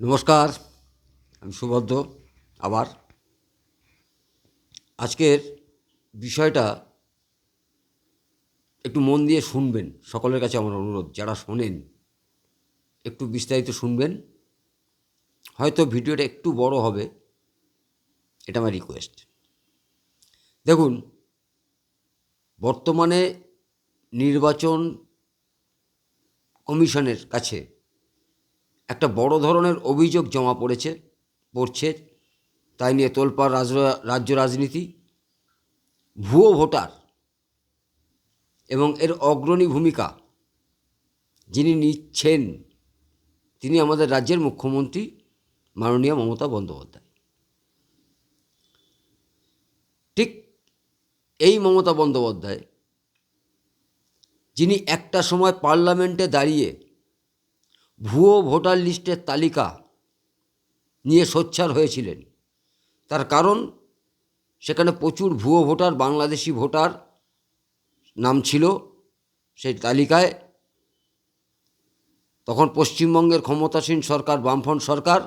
নমস্কার, আমি সুভদ্র আবার আজকের বিষয়টা একটু মন দিয়ে শুনবেন, সকলের কাছে আমার অনুরোধ, যারা শোনেন, একটু বিস্তারিত শুনবেন। হয়তো ভিডিওটা একটু বড় হবে, এটা আমার রিকোয়েস্ট দেখুন, বর্তমানে নির্বাচন কমিশনের কাছে একটা বড় ধরনের অভিযোগ জমা পড়েছে, পড়ছে, তাই নিয়ে তোলপাড় রাজ রাজ্য রাজনীতি, ভুয়ো ভোটার এবং এর অগ্রণী ভূমিকা যিনি নিচ্ছেন, তিনি আমাদের রাজ্যের মুখ্যমন্ত্রী মাননীয় মমতা বন্দ্যোপাধ্যায়। ঠিক এই মমতা বন্দ্যোপাধ্যায়, যিনি একটা সময় পার্লামেন্টে দাঁড়িয়ে ভুয়ো ভোটার লিস্টের তালিকা নিয়ে সোচ্চার হয়েছিলেন। তার কারণ, সেখানে প্রচুর ভুয়ো ভোটার, বাংলাদেশি ভোটার নাম ছিল সেই তালিকায়। তখন পশ্চিমবঙ্গের ক্ষমতাসীন সরকার, বামফ্রন্ট সরকার,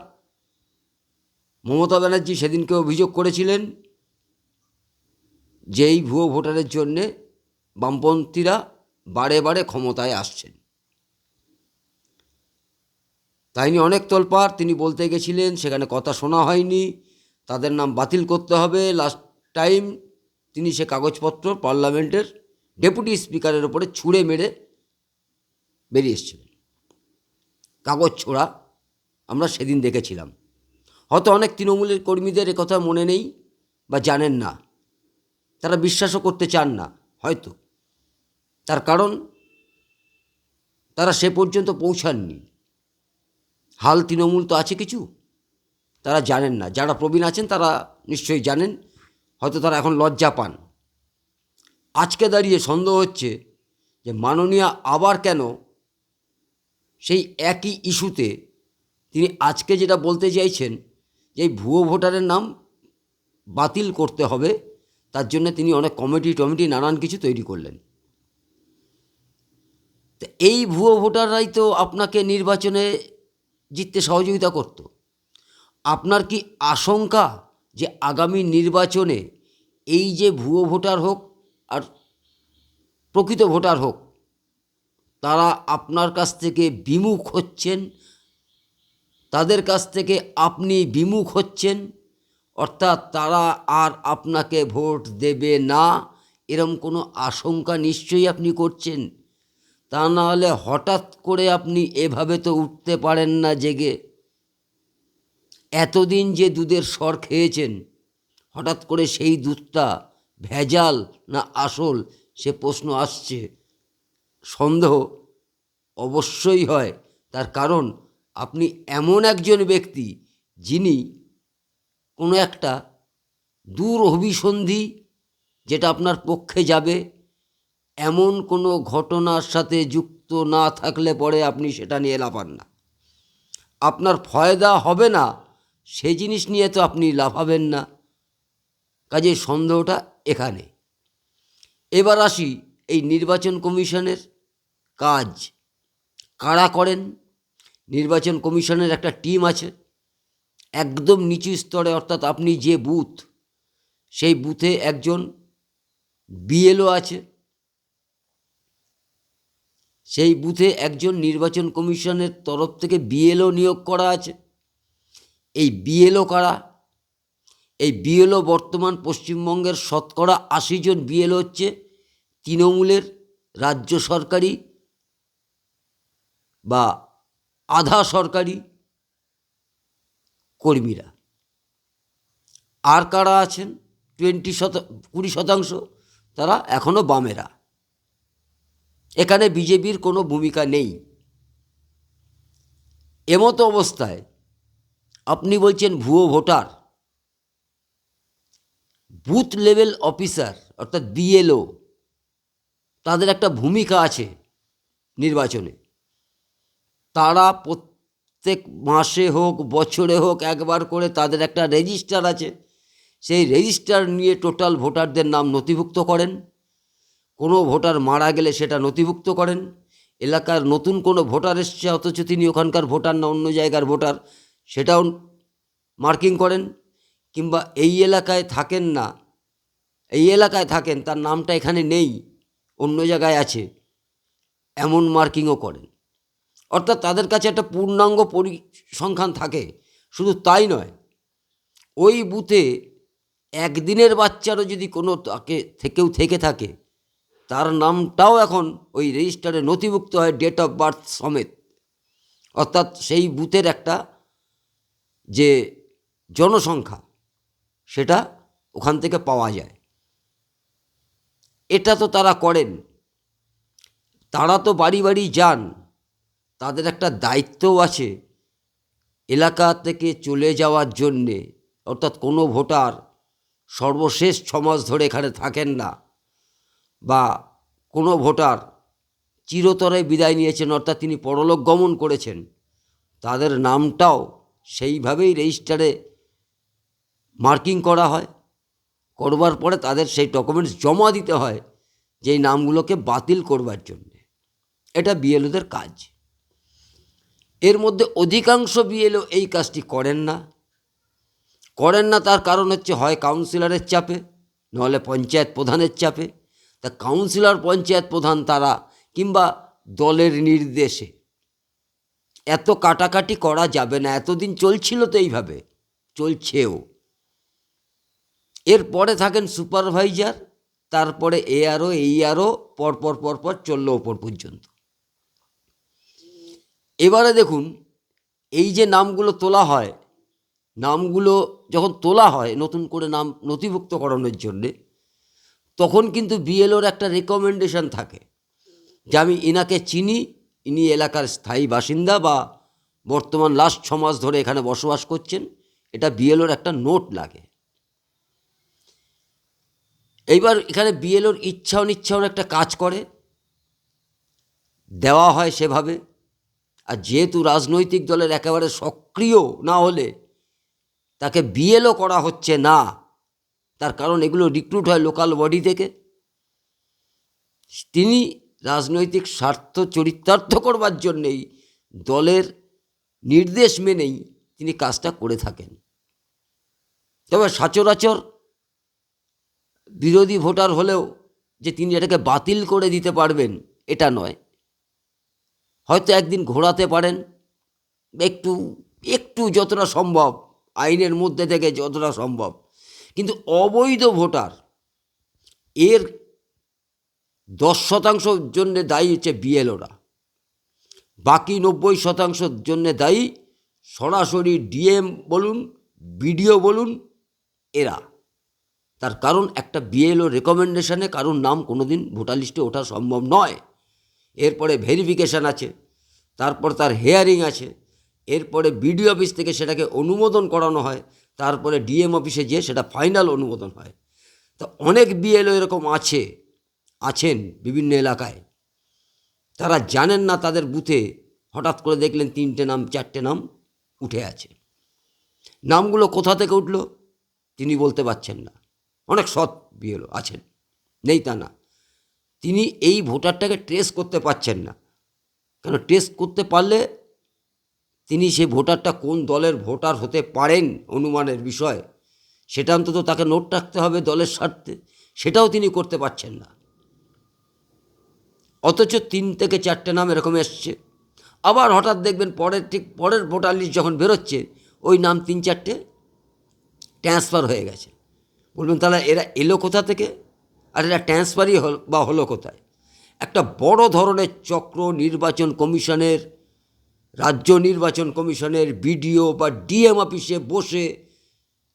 মমতা ব্যানার্জি সেদিনকে অভিযোগ করেছিলেন যে এই ভুয়ো ভোটারের জন্যে বামপন্থীরা বারে বারে ক্ষমতায় আসছেন। তাই অনেক তোলপাড় তিনি বলতে গেছিলেন, সেখানে কথা শোনা হয়নি, তাদের নাম বাতিল করতে হবে। লাস্ট টাইম তিনি সে কাগজপত্র পার্লামেন্টের ডেপুটি স্পিকারের ওপরে ছুঁড়ে মেরে বেরিয়ে এসেছিলেন। কাগজ ছোড়া আমরা সেদিন দেখেছিলাম। হয়তো অনেক তৃণমূলের কর্মীদের কথা মনে নেই বা জানেন না। তারা বিশ্বাসও করতে চান না, হয়তো। তার কারণ, তারা সে পর্যন্ত পৌঁছাননি। হাল তৃণমূল তো আছে কিছু। তারা জানেন না। যারা প্রবীণ আছেন, তারা নিশ্চয়ই জানেন। হয়তো তারা এখন লজ্জা পান। আজকে দাঁড়িয়ে সন্দেহ হচ্ছে যে মাননীয়া আবার কেন সেই একই ইস্যুতে তিনি আজকে যেটা বলতে চাইছেন যে এই ভুয়ো ভোটারের নাম বাতিল করতে হবে, তার জন্য তিনি অনেক কমিটি টমিটি নানান কিছু তৈরি করলেন। তো এই ভুয়ো ভোটাররাই তো আপনাকে নির্বাচনে জিততে সহযোগিতা করত। আপনার কি আশঙ্কা যে আগামী নির্বাচনে এই যে ভুয়ো ভোটার হোক আর প্রকৃত ভোটার হোক, তারা আপনার কাছ থেকে বিমুখ হচ্ছেন, তাদের কাছ থেকে আপনি বিমুখ হচ্ছেন, অর্থাৎ তারা আর আপনাকে ভোট দেবে না, এরম কোনো আশঙ্কা নিশ্চয়ই আপনি করছেন? তা না হলে হঠাৎ করে আপনি এভাবে তো উঠতে পারেন না জেগে। এতদিন যে দুধের স্বর খেয়েছেন, হঠাৎ করে সেই দুধটা ভেজাল না আসল, সে প্রশ্ন আসছে। সন্দেহ অবশ্যই হয়, তার কারণ আপনি এমন একজন ব্যক্তি যিনি কোনো একটা দূর অভিসন্ধি যেটা আপনার পক্ষে যাবে এমন কোনো ঘটনার সাথে যুক্ত না থাকলে পরে আপনি সেটা নিয়ে লাফান না। আপনার ফয়দা হবে না সে জিনিস নিয়ে তো আপনি লাফাবেন না। কাজে সন্দেহটা এখানে। এবার আসি এই নির্বাচন কমিশনের কাজ। কারা করেন? নির্বাচন কমিশনের একটা টিম আছে, একদম নিচু স্তরে, অর্থাৎ আপনি যে বুথ, সেই বুথে একজন বিএলও আছে সেই বুথে একজন নির্বাচন কমিশনের তরফ থেকে বিএলও নিয়োগ করা আছে। এই বিএলও কারা? এই বিএলও বর্তমান পশ্চিমবঙ্গের শতকরা আশি জন বিএলও হচ্ছে তৃণমূলের রাজ্য সরকারি বা আধা সরকারি কর্মীরা। আর কারা আছেন? টোয়েন্টি শত, কুড়ি শতাংশ তারা এখনও বামেরা। এখানে বিজেপির কোনো ভূমিকা নেই। এমতো অবস্থায় আপনি বলছেন ভুয়ো ভোটার। বুথ লেভেল অফিসার অর্থাৎ বিএলও, তাদের একটা ভূমিকা আছে নির্বাচনে। তারা প্রত্যেক মাসে হোক, বছরে হোক, একবার করে তাদের একটা রেজিস্টার আছে। সেই রেজিস্টার নিয়ে টোটাল ভোটারদের নাম নথিভুক্ত করেন। কোনো ভোটার মারা গেলে সেটা নথিভুক্ত করেন। এলাকার নতুন কোনো ভোটার এসছে, অথচ তিনি ওখানকার ভোটার না, অন্য জায়গার ভোটার, সেটাও মার্কিং করেন। কিংবা এই এলাকায় থাকেন না, এই এলাকায় থাকেন, তার নামটা এখানে নেই, অন্য জায়গায় আছে, এমন মার্কিংও করেন। অর্থাৎ তাদের কাছে একটা পূর্ণাঙ্গ পরিসংখ্যান থাকে, শুধু তাই নয়, ওই বুথে একদিনের বাচ্চারও যদি কোনো তাকে, থেকেও থেকে থাকে তার নামটাও এখন ওই রেজিস্টারে নথিভুক্ত হয় ডেট অফ বার্থ সমেত। অর্থাৎ সেই বুথের একটা যে জনসংখ্যা, সেটা ওখান থেকে পাওয়া যায়। এটা তো তারা করেন। তারা তো বাড়ি বাড়ি যান। তাদের একটা দায়িত্বও আছে এলাকা থেকে চলে যাওয়ার জন্যে। অর্থাৎ কোনো ভোটার সর্বশেষ ছমাস ধরে এখানে থাকেন না। বা কোনো ভোটার চিরতরে বিদায় নিয়েছেন, অর্থাৎ তিনি পরলোক গমন করেছেন, তাদের নামটাও সেইভাবেই রেজিস্টারে মার্কিং করা হয়। করবার পরে তাদের সেই ডকুমেন্টস জমা দিতে হয় যেই নামগুলোকে বাতিল করবার জন্য। এটা বিএলওদের কাজ। এর মধ্যে অধিকাংশ বিএলও এই কাজটি করেন না। করেন না তার কারণ হচ্ছে হয় কাউন্সিলরের চাপে, নাহলে পঞ্চায়েত প্রধানের চাপে তা কাউন্সিলর, পঞ্চায়েত প্রধান তারা কিংবা দলের নির্দেশে। এত কাটাকাটি করা যাবে না, এতদিন চলছিল তো এইভাবে, চলছেও। এরপরে থাকেন সুপারভাইজার, তারপরে এ আরও এই আরও পরপর পরপর চলল ওপর পর্যন্ত। এবারে দেখুন, এই যে নামগুলো তোলা হয়, নামগুলো যখন তোলা হয়, নতুন করে নাম নথিভুক্ত করানোর জন্যে তখন কিন্তু বিএলওর একটা রেকমেন্ডেশন থাকে যে আমি ইনাকে চিনি, ইনি এলাকার স্থায়ী বাসিন্দা বা বর্তমান লাস্ট ছ মাস ধরে এখানে বসবাস করছেন, এটা বিএলওর একটা নোট লাগে। এইবার এখানে বিএলওর ইচ্ছা অনিচ্ছাও একটা কাজ করে, দেওয়া হয় সেভাবে, আর যেহেতু রাজনৈতিক দলের একেবারে সক্রিয় না হলে তাকে বিএলও করা হচ্ছে না তার কারণ এগুলো রিক্রুট হয় লোকাল বডি থেকে। তিনি রাজনৈতিক স্বার্থ চরিতার্থ করবার জন্যেই দলের নির্দেশ মেনেই তিনি কাজটা করে থাকেন। তবে সচরাচর বিরোধী ভোটার হলেও যে তিনি এটাকে বাতিল করে দিতে পারবেন, এটা নয়। হয়তো একদিন ঘোরাতে পারেন, একটু একটু যতটা সম্ভব, আইনের মধ্যে থেকে যতটা সম্ভব। কিন্তু অবৈধ ভোটার, এর দশ শতাংশ জন্যে দায়ী হচ্ছে বিএলওরা। বাকি নব্বই শতাংশের জন্যে দায়ী সরাসরি ডিএম বলুন, বিডিও বলুন, এরা। তার কারণ একটা বিএলও রেকমেন্ডেশনে কারোর নাম কোনো দিন ভোটার লিস্টে ওঠা সম্ভব নয়। এরপরে ভেরিফিকেশান আছে, তারপর তার হেয়ারিং আছে, এরপরে বিডিও অফিস থেকে সেটাকে অনুমোদন করানো হয় তারপরে ডিএম অফিসে গিয়ে সেটা ফাইনাল অনুমোদন হয়। তো অনেক বিএলও এরকম আছে, আছেন বিভিন্ন এলাকায়। তারা জানেন না তাদের বুথে হঠাৎ করে দেখলেন তিনটে নাম, চারটে নাম উঠে আছে। নামগুলো কোথা থেকে উঠল তিনি বলতে পারছেন না। অনেক সৎ বিএলও আছেন, নেই তা না। তিনি এই ভোটারটাকে ট্রেস করতে পারছেন না। কেন টেস্ট করতে পারলে তিনি সে ভোটারটা কোন দলের ভোটার হতে পারেন অনুমানের বিষয়, সেটা অন্তত তাকে নোট রাখতে হবে দলের স্বার্থে, সেটাও তিনি করতে পারছেন না। অথচ তিন থেকে চারটে নাম এরকম এসছে। আবার হঠাৎ দেখবেন পরের ঠিক পরের ভোটার লিস্ট যখন বেরোচ্ছে, ওই নাম তিন চারটে ট্রান্সফার হয়ে গেছে। বলবেন তাহলে এরা এলো কোথা থেকে? আর এরা ট্রান্সফারই হল বা হলো কোথায়? একটা বড় ধরনের চক্র নির্বাচন কমিশনের রাজ্য নির্বাচন কমিশনের বিডিও বা ডিএম অফিসে বসে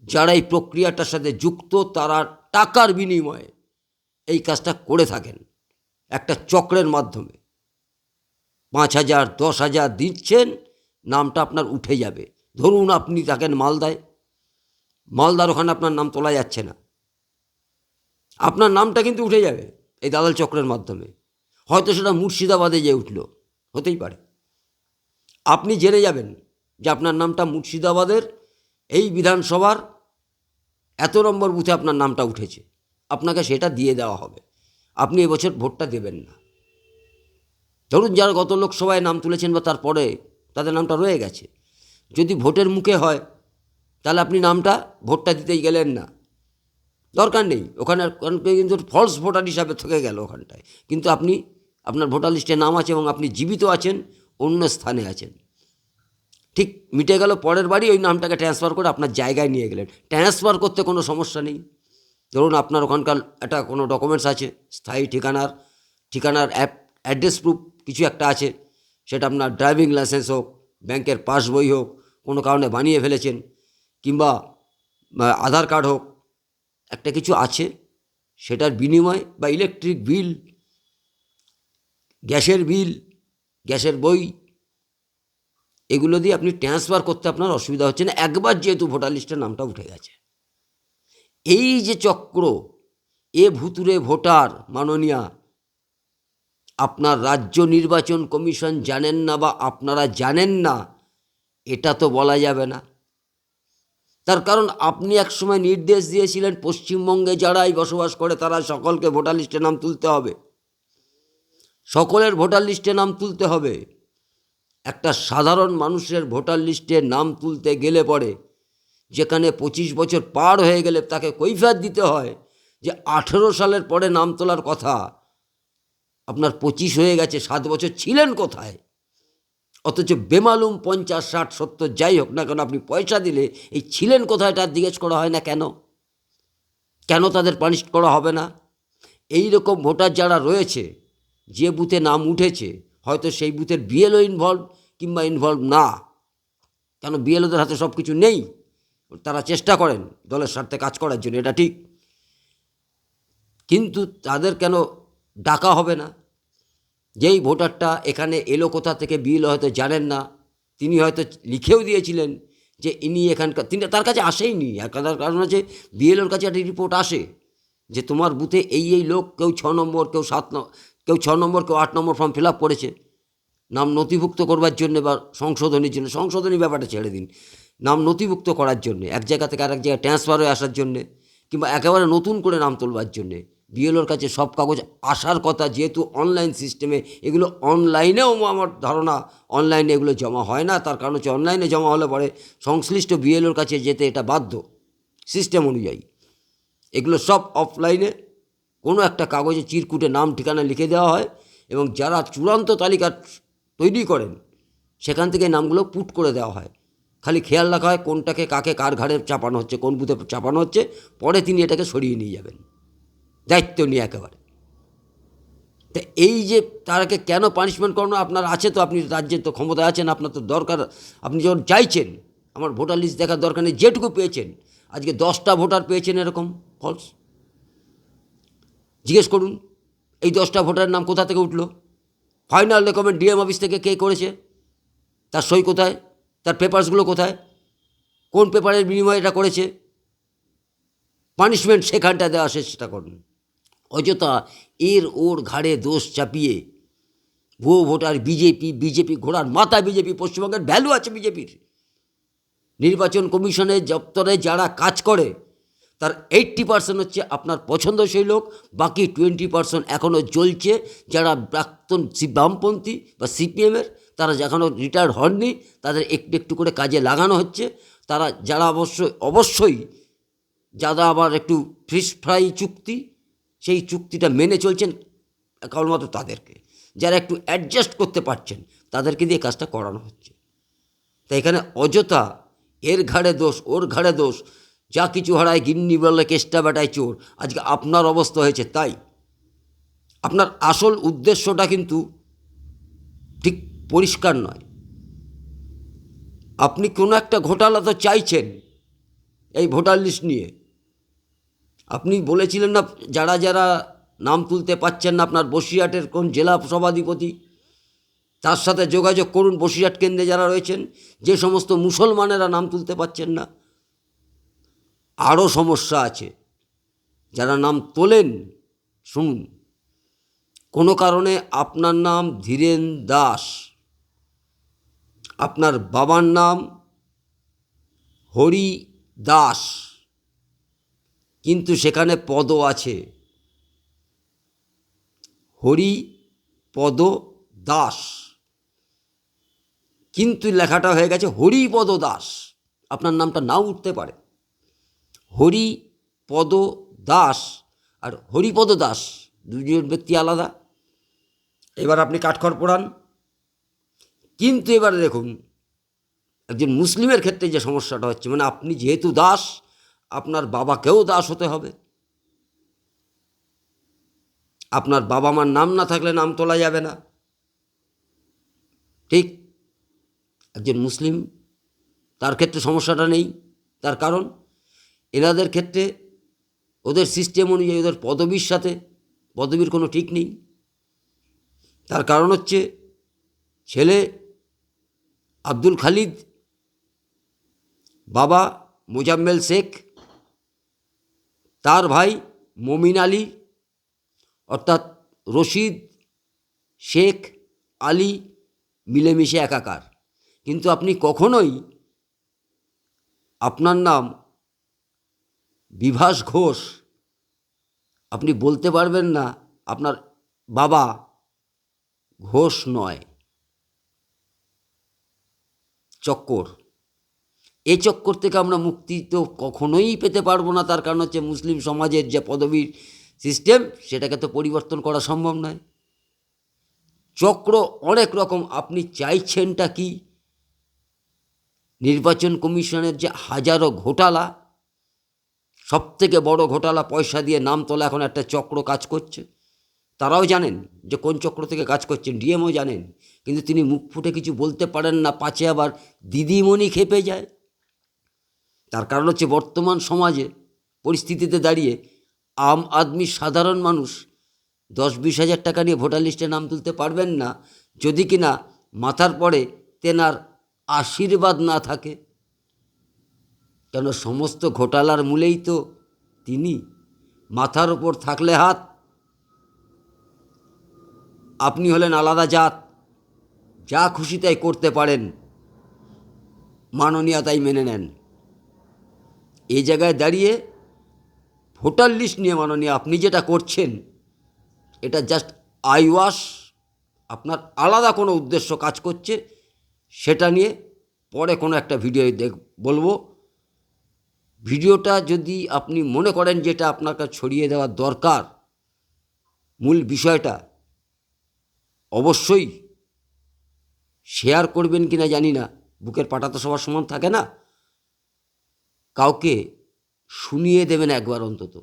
যারা এই প্রক্রিয়াটার সাথে যুক্ত, তারা টাকার বিনিময়ে এই কাজটা করে থাকেন একটা চক্রের মাধ্যমে। পাঁচ হাজার, দশ হাজার দিচ্ছেন, নামটা আপনার উঠে যাবে। ধরুন আপনি থাকেন মালদায়। মালদার ওখানে আপনার নাম তোলা যাচ্ছে না। আপনার নামটা কিন্তু উঠে যাবে এই দালাল চক্রের মাধ্যমে। হয়তো সেটা মুর্শিদাবাদে যে উঠল, হতেই পারে। আপনি জেনে যাবেন যে আপনার নামটা মুর্শিদাবাদের এই বিধানসভার এত নম্বর বুথে আপনার নামটা উঠেছে। আপনাকে সেটা দিয়ে দেওয়া হবে। আপনি এবছর ভোটটা দেবেন না। ধরুন যারা গত লোকসভায় নাম তুলেছেন বা তারপরে তাদের নামটা রয়ে গেছে। যদি ভোটের মুখে হয়, তাহলে আপনি নামটা ভোটটা দিতেই গেলেন না। দরকার নেই। ওখানে কিন্তু ফলস ভোটার হিসাবে থেকে গেল ওখানটায়। কিন্তু আপনি আপনার ভোটার লিস্টে নাম আছে এবং আপনি জীবিত আছেন অন্য স্থানে আছেন। ঠিক মিটে গেল পরের বাড়ি, ওই নামটাকে ট্রান্সফার করে আপনার জায়গায় নিয়ে গেলেন। ট্রান্সফার করতে কোনো সমস্যা নেই। ধরুন আপনার ওখানকার একটা কোনো ডকুমেন্টস আছে, স্থায়ী ঠিকানার ঠিকানার অ্যাপ অ্যাড্রেস প্রুফ কিছু একটা আছে, সেটা আপনার ড্রাইভিং লাইসেন্স হোক, ব্যাংকের পাসবই হোক, কোনো কারণে বানিয়ে ফেলেছেন, কিংবা আধার কার্ড হোক, একটা কিছু আছে, সেটার বিনিময় বা ইলেকট্রিক বিল গ্যাসের বিল গ্যাসের বই। এগুলো দিয়ে আপনি ট্রান্সফার করতে আপনার অসুবিধা হচ্ছে না। একবার যেহেতু ভোটার লিস্টের নামটা উঠে গেছে। এই যে চক্র, এ ভুতুরে ভোটার মাননীয়া, আপনার রাজ্য নির্বাচন কমিশন জানেন না বা আপনারা জানেন না, এটা তো বলা যাবে না। তার কারণ আপনি একসময় নির্দেশ দিয়েছিলেন, পশ্চিমবঙ্গে যারাই বসবাস করে তারা সকলকে ভোটার লিস্টে নাম তুলতে হবে। সকলের ভোটার লিস্টে নাম তুলতে হবে। একটা সাধারণ মানুষের ভোটার লিস্টে নাম তুলতে গেলে পরে যেখানে পঁচিশ বছর পার হয়ে গেলে তাকে কৈফিয়ত দিতে হয় যে আঠেরো সালের পরে নাম তোলার কথা। আপনার পঁচিশ হয়ে গেছে, সাত বছর ছিলেন কোথায়? অথচ বেমালুম পঞ্চাশ, ষাট, সত্তর, যাই হোক না কেন, আপনি পয়সা দিলে এই ছিলেন কোথায় তার জিজ্ঞেস করা হয় না কেন? কেন তাদের পানিশ করা হবে না? এই রকম ভোটার যারা রয়েছে যে বুথে নাম উঠেছে, হয়তো সেই বুথের বিএলও ইনভলভ কিংবা ইনভলভ না। কেন বিএলওদের হাতে সব কিছু নেই? তারা চেষ্টা করেন দলের স্বার্থে কাজ করার জন্য, এটা ঠিক। কিন্তু তাদের কেন ডাকা হবে না? যেই ভোটারটা এখানে এলো কোথা থেকে বিল হয়তো জানেন না। তিনি হয়তো লিখেও দিয়েছিলেন যে ইনি এখানকার তিনি তার কাছে আসেইনি। আর তার কারণ হচ্ছে বিএলওর কাছে একটা রিপোর্ট আসে যে তোমার বুথে এই এই লোক, কেউ ছ নম্বর, কেউ সাত নম্বর কেউ ছ নম্বর, কেউ আট নম্বর ফর্ম ফিল আপ করেছে। নাম নথিভুক্ত করবার জন্য বা সংশোধনীর জন্য, সংশোধনী ব্যাপারটা ছেড়ে দিন। নাম নথিভুক্ত করার জন্যে, এক জায়গা থেকে আরেক জায়গায় ট্রান্সফার হয়ে আসার জন্যে, কিংবা একেবারে নতুন করে নাম তোলবার জন্যে বিএলওর কাছে সব কাগজ আসার কথা যেহেতু অনলাইন সিস্টেমে এগুলো অনলাইনেও আমার ধারণা অনলাইনে এগুলো জমা হয় না, তার কারণ হচ্ছে অনলাইনে জমা হলে পরে সংশ্লিষ্ট বিএলওর কাছে যেতে এটা বাধ্য সিস্টেম অনুযায়ী। এগুলো সব অফলাইনে কোনো একটা কাগজে চিরকুটে নাম, ঠিকানা লিখে দেওয়া হয় এবং যারা চূড়ান্ত তালিকা তৈরি করেন, সেখান থেকে নামগুলো পুট করে দেওয়া হয়। খালি খেয়াল রাখা হয় কোনটাকে কাকে কার ঘাড়ে চাপানো হচ্ছে, কোন বুথে চাপানো হচ্ছে, পরে তিনি এটাকে সরিয়ে নিয়ে যাবেন। দায়িত্ব নিয়ে একেবারে। তা এই যে তারাকে কেন পানিশমেন্ট করানো, আপনার আছে তো, আপনি রাজ্যের তো ক্ষমতায় আছেন, আপনার তো দরকার, আপনি যখন চাইছেন, আমার ভোটার লিস্ট দেখার দরকার নেই, যেটুকু পেয়েছেন, আজকে দশটা ভোটার পেয়েছেন এরকম ফলস জিজ্ঞেস করুন, এই দশটা ভোটারের নাম কোথা থেকে উঠল? ফাইনাল রেকমেন্ড ডিএম অফিস থেকে কে করেছে? তার সই কোথায়? তার পেপারসগুলো কোথায়? কোন পেপারের বিনিময়ে এটা করেছে? পানিশমেন্ট সেখানটা দেওয়া চেষ্টা করুন। অযথা এর ওর ঘাড়ে দোষ চাপিয়ে ভুয়ো ভোটার বিজেপি বিজেপি ঘোড়ার মাথা বিজেপি, পশ্চিমবঙ্গের ভ্যালু আছে বিজেপির। নির্বাচন কমিশনের দপ্তরে যারা কাজ করে তার এইট্টি পার্সেন্ট হচ্ছে আপনার পছন্দসই লোক, বাকি টোয়েন্টি পার্সেন্ট এখনও জ্বলছে। যারা প্রাক্তন বামপন্থী বা সিপিএমের, তারা এখনও রিটায়ার্ড হননি, তাদের একটু একটু করে কাজে লাগানো হচ্ছে। তারা যারা অবশ্যই অবশ্যই যারা আবার একটু ফিশ ফ্রাই চুক্তি, সেই চুক্তিটা মেনে চলছেন কেবলমাত্র তাদেরকে। যারা একটু অ্যাডজাস্ট করতে পারছেন, তাদেরকে দিয়ে কাজটা করানো হচ্ছে। তাই এখানে অযথা এর ঘাড়ে দোষ, ওর ঘাড়ে দোষ যা কিছু হারায় গিন্নি বলে কেষ্টা বেটায় চোর। আজকে আপনার অবস্থা হয়েছে তাই। আপনার আসল উদ্দেশ্যটা কিন্তু ঠিক পরিষ্কার নয়। আপনি কোনো একটা ঘোটালা তো চাইছেন এই ভোটার লিস্ট নিয়ে। আপনি বলেছিলেন না, যারা যারা নাম তুলতে পাচ্ছেন না, আপনার বসিরহাটের কোন জেলা সভাধিপতি, তার সাথে যোগাযোগ করুন, বসিরহাট কেন্দ্রে যারা রয়েছেন, যে সমস্ত মুসলমানেরা নাম তুলতে পাচ্ছেন না। আরও সমস্যা আছে। যারা নাম তোলেন, শুনুন। কোনো কারণে আপনার নাম ধীরেন দাস, আপনার বাবার নাম হরি দাস, কিন্তু সেখানে পদ আছে। হরি পদ দাস। কিন্তু লেখাটা হয়ে গেছে হরিপদ দাস। আপনার নামটা নাও উঠতে পারে। হরিপদ দাস। আর হরিপদ দাস দুজন ব্যক্তি আলাদা। এবার আপনি কাঠখড় পোড়ান। কিন্তু এবারে দেখুন, একজন মুসলিমের ক্ষেত্রে যে সমস্যাটা হচ্ছে মানে আপনি যেহেতু দাস, আপনার বাবাকেও দাস হতে হবে। আপনার বাবা মার নাম না থাকলে নাম তোলা যাবে না। ঠিক? একজন মুসলিম, তার ক্ষেত্রে সমস্যাটা নেই। তার কারণ? এনাদের ক্ষেত্রে ওদের সিস্টেম অনুযায়ী, ওদের পদবীর সাথে পদবীর কোনো ঠিক নেই। তার কারণ হচ্ছে ছেলে আব্দুল খালিদ, বাবা মোজাম্মেল শেখ, তার ভাই মমিন আলী, অর্থাৎ রশিদ, শেখ, আলী মিলেমিশে একাকার। কিন্তু আপনি কখনোই আপনার নাম বিভাস ঘোষ, আপনি বলতে পারবেন না আপনার বাবা ঘোষ নয়, চক্কর। এই চক্কর থেকে আমরা মুক্তি তো কখনোই পেতে পারব না, তার কারণ হচ্ছে মুসলিম সমাজের যে পদবীর সিস্টেম, সেটাকে তো পরিবর্তন করা সম্ভব নয়। চক্র অনেক রকম, আপনি চাইছেনটা কি? নির্বাচন কমিশনের যে হাজারো ঘোটালা সব থেকে বড় ঘোটালা পয়সা দিয়ে নাম তোলা এখন একটা চক্র কাজ করছে। তারাও জানেন যে কোন চক্র থেকে কাজ করছেন, ডিএমও জানেন, কিন্তু তিনি মুখ ফুটে কিছু বলতে পারেন না, পাছে আবার দিদিমণি খেপে যায়। তার কারণ হচ্ছে বর্তমান সমাজে পরিস্থিতিতে দাঁড়িয়ে আম আদমি সাধারণ মানুষ দশ বিশ হাজার টাকা নিয়ে ভোটার লিস্টে নাম তুলতে পারবেন না, যদি কিনা মাথার পরে তেনার আশীর্বাদ না থাকে। কেন সমস্ত ঘোটালার মূলেই তো তিনি? মাথার ওপর থাকলে হাত। আপনি হলেন আলাদা জাত। যা খুশি তাই করতে পারেন। মাননীয় তাই মেনে নেন। এই জায়গায় দাঁড়িয়ে ভোটার লিস্ট নিয়ে মাননীয়, আপনি যেটা করছেন, এটা জাস্ট আইওয়াশ আপনার আলাদা কোনো উদ্দেশ্য কাজ করছে, সেটা নিয়ে পরে কোনো একটা ভিডিও দেখ, বলব। ভিডিওটা যদি আপনি মনে করেন যেটা আপনাকে ছড়িয়ে দেওয়া দরকার, মূল বিষয়টা, অবশ্যই শেয়ার করবেন কি না জানি না, বুকের পাটা তো সবার সমান থাকে না। কাউকে শুনিয়ে দেবেন একবার অন্তত,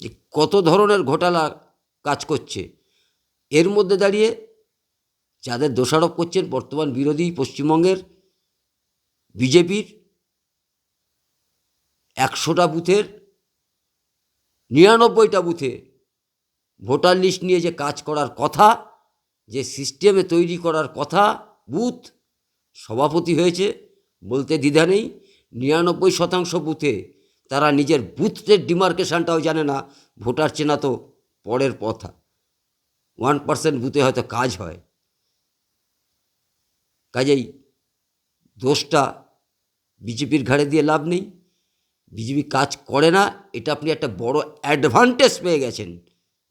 যে কত ধরনের ঘোটালা কাজ করছে। এর মধ্যে দাঁড়িয়ে যাদের দোষারোপ করছেন বর্তমান বিরোধী পশ্চিমবঙ্গের, বিজেপির একশোটা বুথের, নিরানব্বইটা বুথে ভোটার লিস্ট নিয়ে যে কাজ করার কথা, যে সিস্টেমে তৈরি করার কথা, বুথ সভাপতি হয়েছে বলতে দ্বিধা নেই। নিরানব্বই শতাংশ বুথে তারা নিজের বুথের ডিমার্কেশনটাও জানে না, ভোটার চেনা তো পরের কথা। ওয়ান পার্সেন্ট বুথে হয়তো কাজ হয়। কাজেই দোষটা বিজেপির ঘাড়ে দিয়ে লাভ নেই। বিজেপি কাজ করে না, এটা আপনি একটা বড় অ্যাডভান্টেজ পেয়ে গেছেন।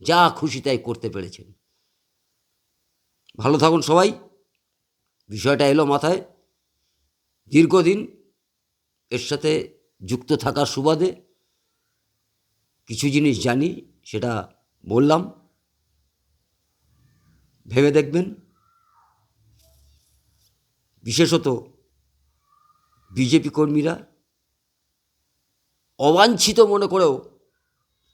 যা খুশি তাই করতে পেরেছেন। ভালো থাকুন সবাই। বিষয়টা এলো মাথায়। দীর্ঘদিন এর সাথে যুক্ত থাকার সুবাদে কিছু জিনিস জানি, সেটা বললাম। ভেবে দেখবেন। বিশেষত বিজেপি কর্মীরা অবাঞ্ছিত মনে করেও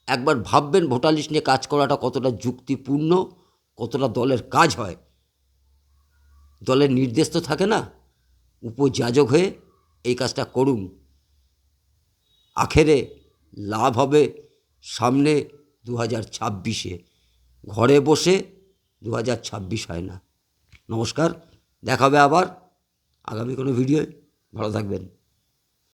একবার ভাববেন ভোটার লিস্ট নিয়ে কাজ করাটা কতটা যুক্তিপূর্ণ, কতটা দলের কাজ হয়। দলের নির্দেশ তো থাকে না, উপযাজক হয়ে এই কাজটা করুন। আখেরে লাভ হবে সামনে দু হাজার ছাব্বিশে, ঘরে বসে দু হাজার ছাব্বিশ হয় না। নমস্কার দেখাবে আবার আগামী কোনো ভিডিওয়। ভালো থাকবেন।